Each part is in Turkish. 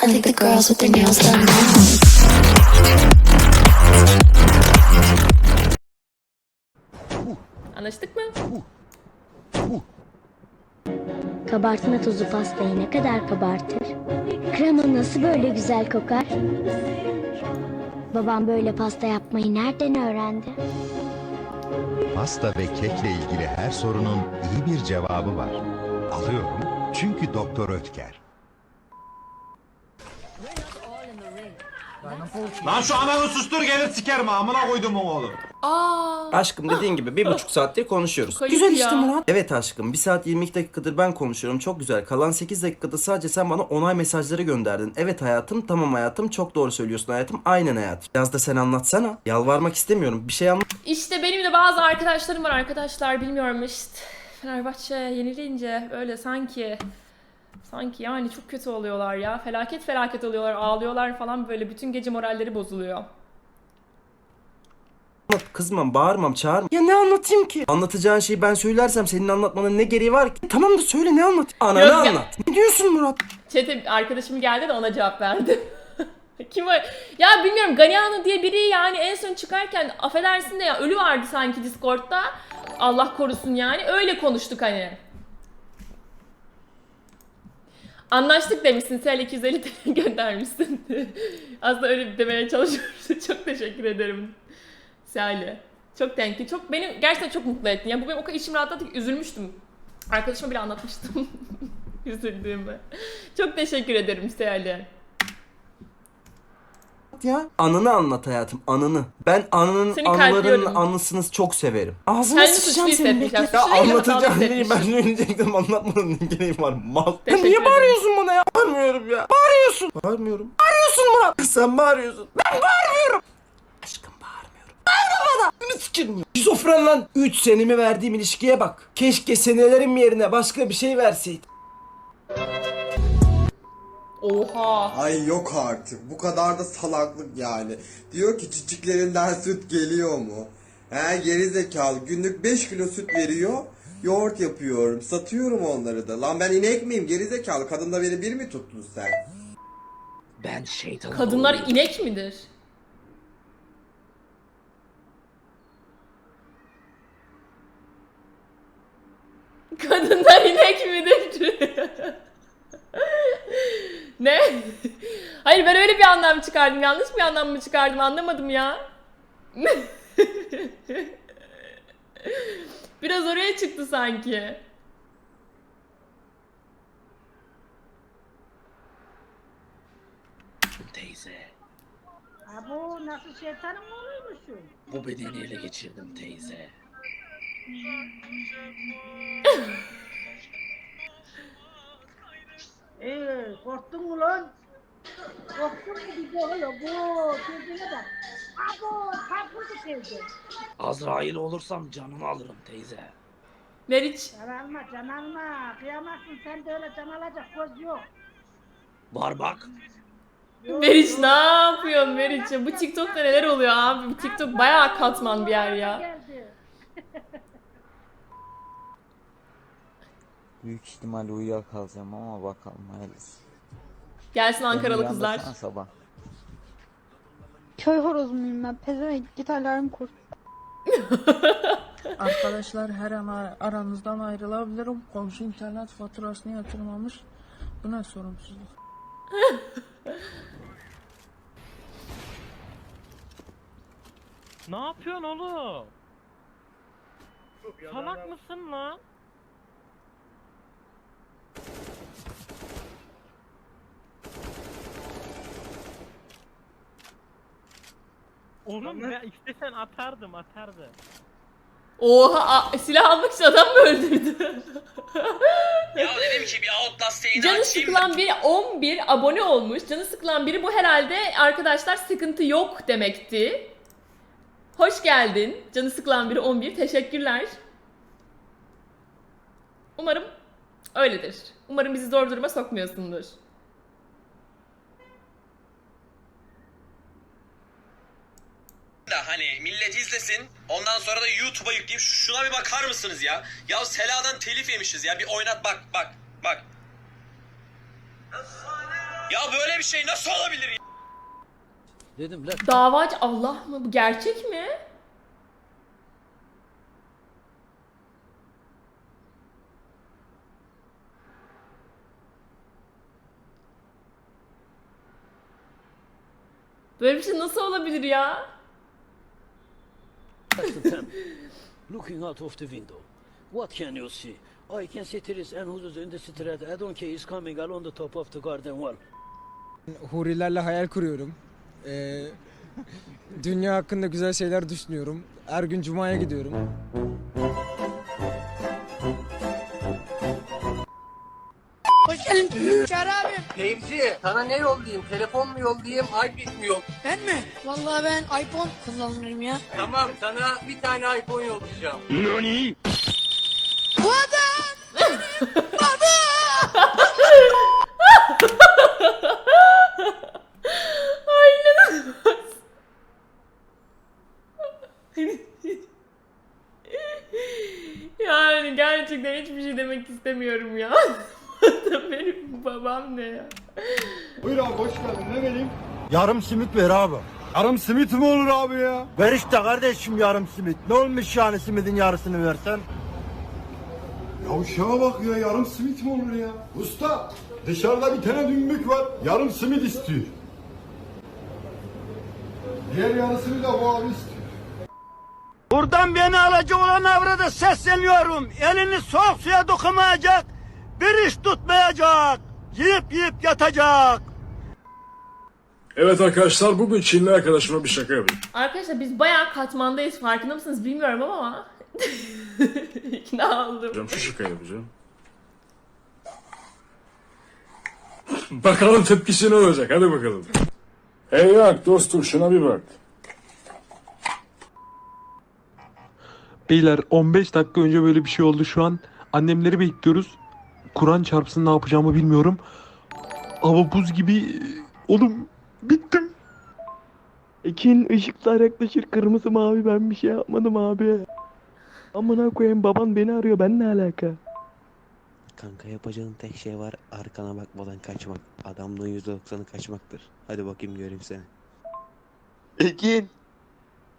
I think the girls with their nails done now. Anlaştık mı? Kabartma tozu pastayı ne kadar kabartır? Krema nasıl böyle güzel kokar? Babam böyle pasta yapmayı nereden öğrendi? Pasta ve kekle ilgili her sorunun iyi bir cevabı var. Alıyorum çünkü Doktor Ötker. Lan şu ananı sustur gelir sikerim amına koydum oğlum. Aa, Aşkım dediğin gibi bir buçuk saattir konuşuyoruz. Kayıp güzel ya. işte Murat. Evet aşkım bir saat 22 dakikadır ben konuşuyorum çok güzel. Kalan 8 dakikada sadece sen bana onay mesajları gönderdin. Evet hayatım tamam hayatım çok doğru söylüyorsun hayatım aynen hayatım. Biraz da sen anlatsana. Yalvarmak istemiyorum bir şey anlat. işte benim de bazı arkadaşlarım var arkadaşlar bilmiyorum işte. Fenerbahçe yenilince böyle sanki sanki yani çok kötü oluyorlar ya. Felaket felaket oluyorlar, ağlıyorlar falan böyle bütün gece moralleri bozuluyor. Kızmam bağırmam çağırmam. Ya ne anlatayım ki? Anlatacağın şeyi ben söylersem senin anlatmanın ne gereği var ki? Tamam da söyle ne anlat? Ananı Yok ya. anlat. Ne diyorsun Murat? Çete arkadaşım geldi de ona cevap verdi. Kim o? Ya bilmiyorum Ganiano diye biri yani en son çıkarken affedersin de ya ölü vardı sanki Discord'da. Allah korusun yani. Öyle konuştuk hani. Anlaştık demişsin. Sen 250 TL göndermişsin. Aslında öyle demeye çalışıyorsun. Çok teşekkür ederim. Sali. Çok thank you. Çok beni gerçekten çok mutlu ettin. Ya bu benim o kadar içimi rahatlattı ki üzülmüştüm. Arkadaşıma bile anlatmıştım. Üzüldüğümü. Çok teşekkür ederim Ya. Anını anlat hayatım anını. Ben anının Seni anılarının kalpliyorum. anısını çok severim. Ağzına Kendimi sıçacağım suçlu senin hissetmişim. bekle. Ya Suçlu anlatacağım hissetmişim. değil ben söyleyecektim anlatmanın ne gereği var mal. Ya Teşekkür niye ederim. bağırıyorsun bana ya? Bağırmıyorum ya. Bağırıyorsun. Bağırmıyorum. Bağırıyorsun Murat. Sen bağırıyorsun. Ben bağırmıyorum. Aşkım bağırmıyorum. Bağırma bana. Ne sikerim ya? Şizofren lan. 3 senemi verdiğim ilişkiye bak. Keşke senelerim yerine başka bir şey verseydi. Oha. Ay yok artık. Bu kadar da salaklık yani. Diyor ki çiçeklerinden süt geliyor mu? He geri zekalı. Günlük 5 kilo süt veriyor. Yoğurt yapıyorum. Satıyorum onları da. Lan ben inek miyim? Geri zekalı. Kadın da beni bir mi tuttun sen? Ben şeytanım. Kadınlar inek midir? Kadınlar inek midir? ne? Hayır ben öyle bir anlam çıkardım. Yanlış bir anlam mı çıkardım anlamadım ya. Biraz oraya çıktı sanki. teyze. Abo nasıl şeytanın oğluymuşsun? Bu bedeni ele geçirdim teyze. Ee, korktun mu lan? Korktun mu bir de oğlum? Bu kendine bak. Abo çarpıldı teyze. Azrail olursam canını alırım teyze. Meriç. Can alma can alma. Kıyamazsın sen de öyle can alacak göz yok. Var bak. Yok, Meriç yok. ne yapıyorsun Meriç? Bu TikTok'ta neler oluyor abi? Bu TikTok bayağı katman bir yer ya. Geldi. Büyük ihtimalle uyuyakalacağım ama bakalım hayırlısı. Gelsin Ankaralı Beni kızlar. uyandırsana Sabah. Köy horozu muyum ben? Pezevenk git alarm kur. Arkadaşlar her an ar- aranızdan ayrılabilirim. Komşu internet faturasını yatırmamış. Bu ne sorumsuzluk? Ne yapıyorsun oğlum? Salak mısın lan? Oğlum ya istesen atardım atardım. Oha a- silah almak için adam mı öldürdü? Ya dedim ki bir Outlast yayını Canı sıkılan biri 11 abone olmuş. Canı sıkılan biri bu herhalde arkadaşlar sıkıntı yok demekti. Hoş geldin. Canı sıkılan biri 11. Teşekkürler. Umarım öyledir. Umarım bizi zor duruma sokmuyorsundur. Da hani millet izlesin. Ondan sonra da YouTube'a yükleyip şuna bir bakar mısınız ya? Ya Sela'dan telif yemişiz ya. Bir oynat bak bak bak. Ya böyle bir şey nasıl olabilir ya? Dedim lan. Davacı Allah mı? Bu gerçek mi? Böyle bir şey nasıl olabilir ya? Looking out of the window. What can you see? I can see trees and houses in the street. I don't care is coming along the top of the garden wall. Hurilerle hayal kuruyorum. Ee, dünya hakkında güzel şeyler düşünüyorum. Her gün cumaya gidiyorum. Geldin. Çağrı abi. Fevzi sana ne yollayayım? Telefon mu yollayayım? iPad mi yok? Ben mi? Vallahi ben iPhone kullanırım ya. Tamam sana bir tane iPhone yollayacağım. Bu adam! Baba! Ay inanılmaz. yani gerçekten hiçbir şey demek istemiyorum ya. Babam ne ya? Buyur abi hoş geldin ne vereyim? Yarım simit ver abi. Yarım simit mi olur abi ya? Ver işte kardeşim yarım simit. Ne olmuş yani simidin yarısını versen? Ya şuna bak ya yarım simit mi olur ya? Usta dışarıda bir tane dümbük var. Yarım simit istiyor. Diğer yarısını da bu abi istiyor. Buradan beni alacak olan avrada sesleniyorum. Elini soğuk suya dokunmayacak. Bir iş tutmayacak. Yiyip yiyip yatacak. Evet arkadaşlar bugün Çinli arkadaşıma bir şaka yapayım. Arkadaşlar biz bayağı katmandayız farkında mısınız bilmiyorum ama ikna oldum. Şu şaka yapacağım. bakalım tepkisi ne olacak hadi bakalım. Hey bak dostum şuna bir bak. Beyler 15 dakika önce böyle bir şey oldu şu an. Annemleri bekliyoruz. Kur'an çarpsın ne yapacağımı bilmiyorum. Hava buz gibi. Oğlum bittim. Ekin ışıklar yaklaşır kırmızı mavi ben bir şey yapmadım abi. Amına koyayım baban beni arıyor ben ne alaka? Kanka yapacağın tek şey var arkana bakmadan kaçmak. Adamlığın %90'ı kaçmaktır. Hadi bakayım göreyim seni. Ekin.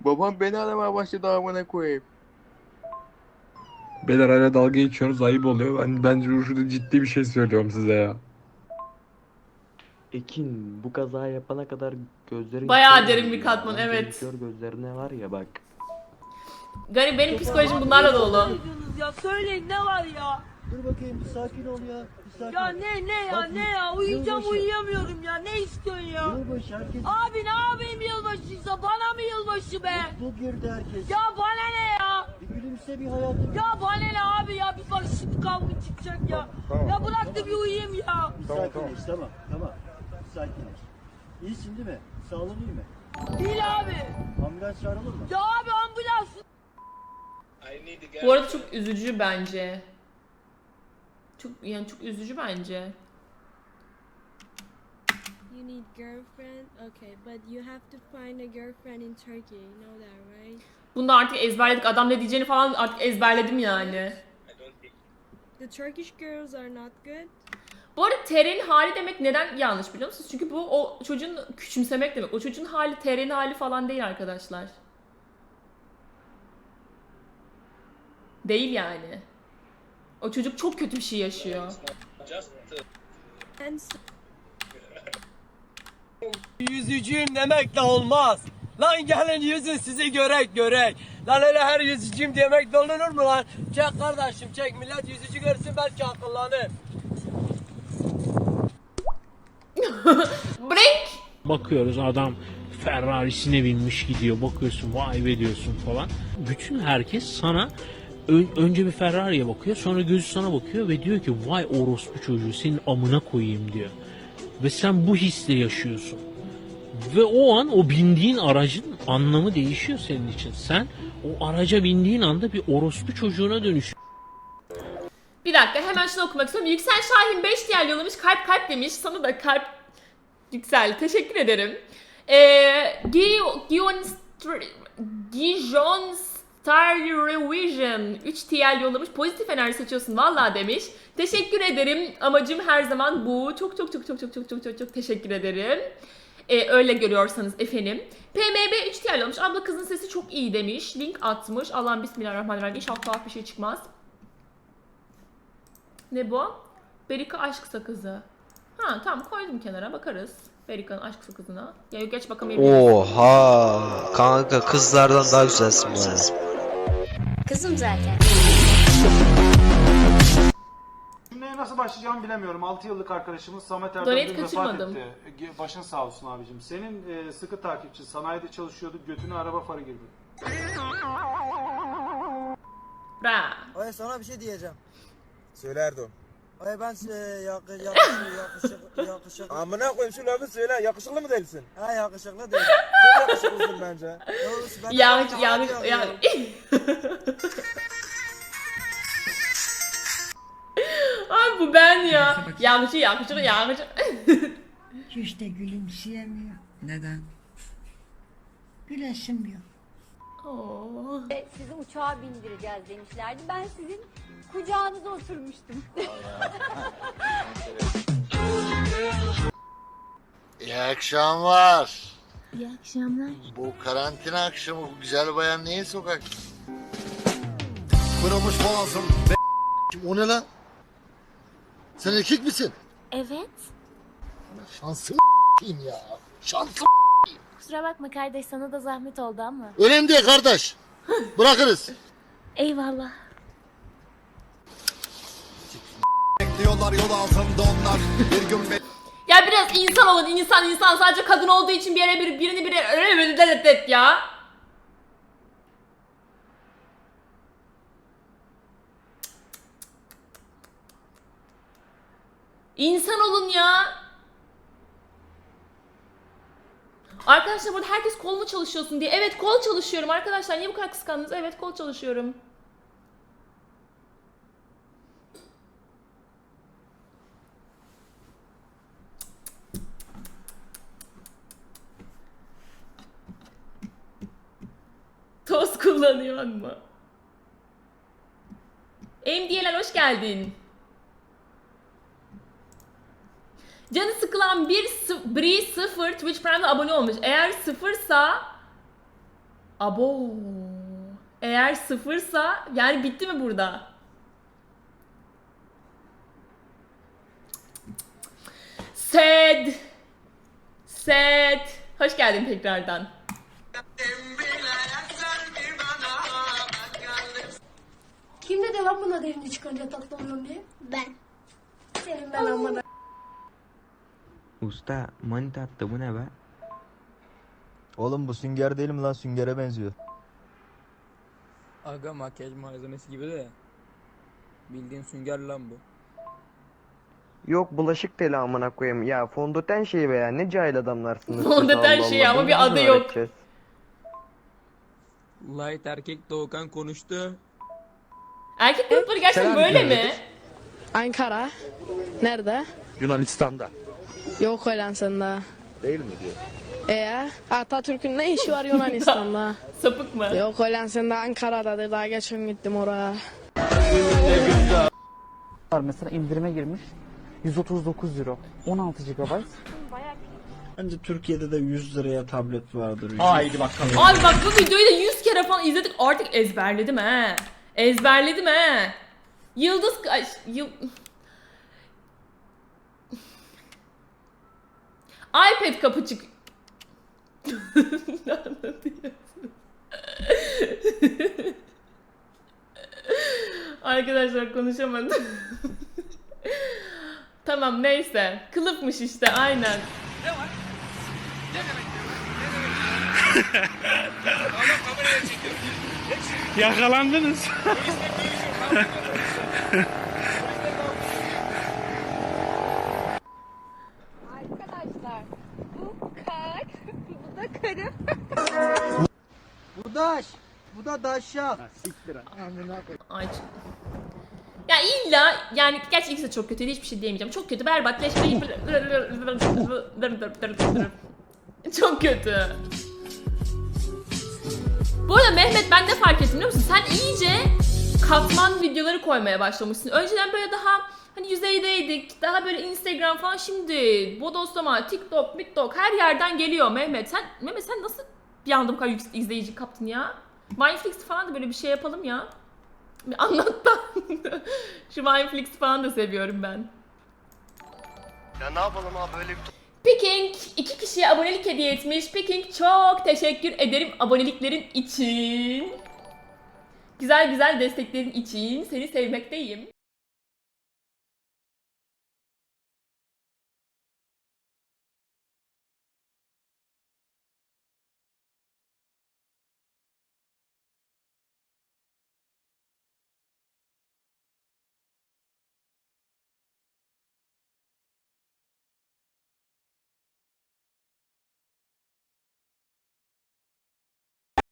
Babam beni aramaya başladı amına koyayım. Beyler hala dalga geçiyorsunuz ayıp oluyor. Ben bence şurada ciddi bir şey söylüyorum size ya. Ekin bu kaza yapana kadar gözlerin Bayağı derin bir katman, evet. Kör gözlerine var ya bak. Garip benim psikolojim bunlarla dolu. Ya söyleyin ne var ya? Dur bakayım bir sakin ol ya. Bir sakin Ya ne ne ya ne ya? Uyuyacağım Yılbaşı. uyuyamıyorum ya. Ne istiyorsun ya? Yılbaşı herkes Abi ne yapayım yılbaşıysa bana mı yılbaşı be? mutlu girdi herkes. Ya bana ne ya? Gülümse bir hayatım. Ya bana ne abi ya? Bir bak şimdi kavga çıkacak ya. Ya bırak da bir uyuyayım ya. Bir sakinleş tamam tamam. Bir sakinleş. İyisin değil mi? Sağlığın iyi mi? Değil abi. Ambulans çağıralım mı? Ya abi ambulans. Bu arada çok üzücü bence. Çok yani çok üzücü bence. You need girlfriend? Okay, but you have to find a girlfriend in Turkey. You know that, right? Bunu da artık ezberledik. Adam ne diyeceğini falan artık ezberledim yani. The Turkish girls are not good. Bu arada TR'nin hali demek neden yanlış biliyor musunuz? Çünkü bu o çocuğun küçümsemek demek. O çocuğun hali TR'nin hali falan değil arkadaşlar. Değil yani. O çocuk çok kötü bir şey yaşıyor. Yüzücüyüm demek de olmaz. Lan gelin yüzün sizi görek görek. Lan öyle her yüzücüyüm demek de olur mu lan? Çek kardeşim çek millet yüzücü görsün belki akıllanır. Break! Bakıyoruz adam Ferrari'sine binmiş gidiyor. Bakıyorsun vay be diyorsun falan. Bütün herkes sana ön- önce bir Ferrari'ye bakıyor sonra gözü sana bakıyor ve diyor ki vay orospu çocuğu senin amına koyayım diyor. Ve sen bu hisle yaşıyorsun. Ve o an o bindiğin aracın anlamı değişiyor senin için. Sen o araca bindiğin anda bir orospu çocuğuna dönüş. Bir dakika hemen şunu okumak istiyorum. Yüksel Şahin 5 diğer yollamış. Kalp kalp demiş. Sana da kalp Yüksel. Teşekkür ederim. Ee, Gi- Gion Gijon Star Revision 3 TL yollamış. Pozitif enerji seçiyorsun vallahi demiş. Teşekkür ederim. Amacım her zaman bu. Çok çok çok çok çok çok çok çok çok teşekkür ederim. Ee, öyle görüyorsanız efendim. PMB 3 TL olmuş. Abla kızın sesi çok iyi demiş. Link atmış. Allah'ım bismillahirrahmanirrahim. İnşallah tuhaf bir şey çıkmaz. Ne bu? Berika aşk sakızı. Ha tamam koydum kenara bakarız. Berika'nın aşk sakızına. Ya yok, geç bakamayabiliriz. Oha kanka kızlardan daha güzelsin bana. Kızım zaten. Cümleye nasıl başlayacağımı bilemiyorum. 6 yıllık arkadaşımız Samet Erdem Donate dün vefat kaçırmadım. etti. Başın sağ olsun abicim. Senin e, sıkı takipçi, sanayide çalışıyordu, götüne araba farı girdi. Bra. Ay sana bir şey diyeceğim. Söyle Erdoğan. Ay ben e, yak, yakışıklı, yakışıklı, yakışıklı. Amına koyayım şu lafı söyle. Yakışıklı mı değilsin? Ha yakışıklı değil. Çok yakışıklısın bence. Doğrusu ben Yanlış de yanlış aynı yanlış. bu ben ya. Yanlışı yakışır yakışır. Hiç de gülümseyemiyor. Neden? Gülesim yok. Oo. Sizi uçağa bindireceğiz demişlerdi. Ben sizin kucağınıza oturmuştum. İyi akşamlar. İyi akşamlar. Bu karantina akşamı bu güzel bayan neyi sokak? Kırılmış boğazım. O ne lan? Sen erkek misin? Evet. Şansım ya. Şansım. Kusura bakma kardeş sana da zahmet oldu ama. Önemli değil kardeş. Bırakırız. Eyvallah. Bekliyorlar yol altında onlar. Bir gün Ya biraz insan olun insan insan sadece kadın olduğu için bir yere bir, birini bir yere et ya. İnsan olun ya. Arkadaşlar burada herkes kol mu çalışıyorsun diye. Evet kol çalışıyorum arkadaşlar. Niye bu kadar kıskandınız? Evet kol çalışıyorum. Toz kullanıyor mu? MDL'en hoş geldin. Canı sıkılan bir sı- Bri 0 Twitch Prime'da abone olmuş. Eğer sıfırsa Abo. Eğer sıfırsa yani bitti mi burada? Sad. Sad. Hoş geldin tekrardan. Kim dedi lan buna derini çıkınca tatlı oluyorum diye? Ben. Senin ben amına. Usta manita attı bu ne be? Oğlum bu sünger değil mi lan? Süngere benziyor. Aga makyaj malzemesi gibi de. Bildiğin sünger lan bu. Yok bulaşık teli amına koyayım. Ya fondöten şeyi be ya ne cahil adamlarsınız. Fondöten Allah şeyi Allah, ama bir adı yok. öğreteceğiz? Light erkek Doğukan konuştu. Erkek grupları gerçekten böyle mi? Ankara. Nerede? Yunanistan'da. Yok Hollanda'da. Değil mi diyor? Ee, Atatürk'ün ne işi var Yunanistan'da? Sapık mı? Yok Hollanda'da Ankara'dadır. Daha geçen gittim oraya. var mesela indirime girmiş. 139 euro. 16 GB. Bence Türkiye'de de 100 liraya tablet vardır. Haydi bakalım. Abi bak bu videoyu da 100 kere falan izledik artık ezberledim he. Ezberledim he. Yıldız ay, yıl... iPad kapı çık... Arkadaşlar konuşamadım. tamam neyse. Kılıfmış işte aynen. Ne var? Ne demek. Yakalandınız. Da daşşak. Ay. Ya illa yani gerçi ikisi de çok kötüydü hiçbir şey diyemeyeceğim. Çok kötü berbat leş çok kötü. Bu arada Mehmet ben de fark ettim biliyor musun? Sen iyice katman videoları koymaya başlamışsın. Önceden böyle daha hani yüzeydeydik. Daha böyle Instagram falan şimdi bodoslama, TikTok, TikTok her yerden geliyor Mehmet. Sen Mehmet sen nasıl bir anda bu kadar yüksek izleyici kaptın ya? Mindflix falan da böyle bir şey yapalım ya. Bir anlat da. Şu Mindflix falan da seviyorum ben. Ya ne yapalım abi böyle bir Picking iki kişiye abonelik hediye etmiş. Picking çok teşekkür ederim aboneliklerin için. Güzel güzel desteklerin için seni sevmekteyim.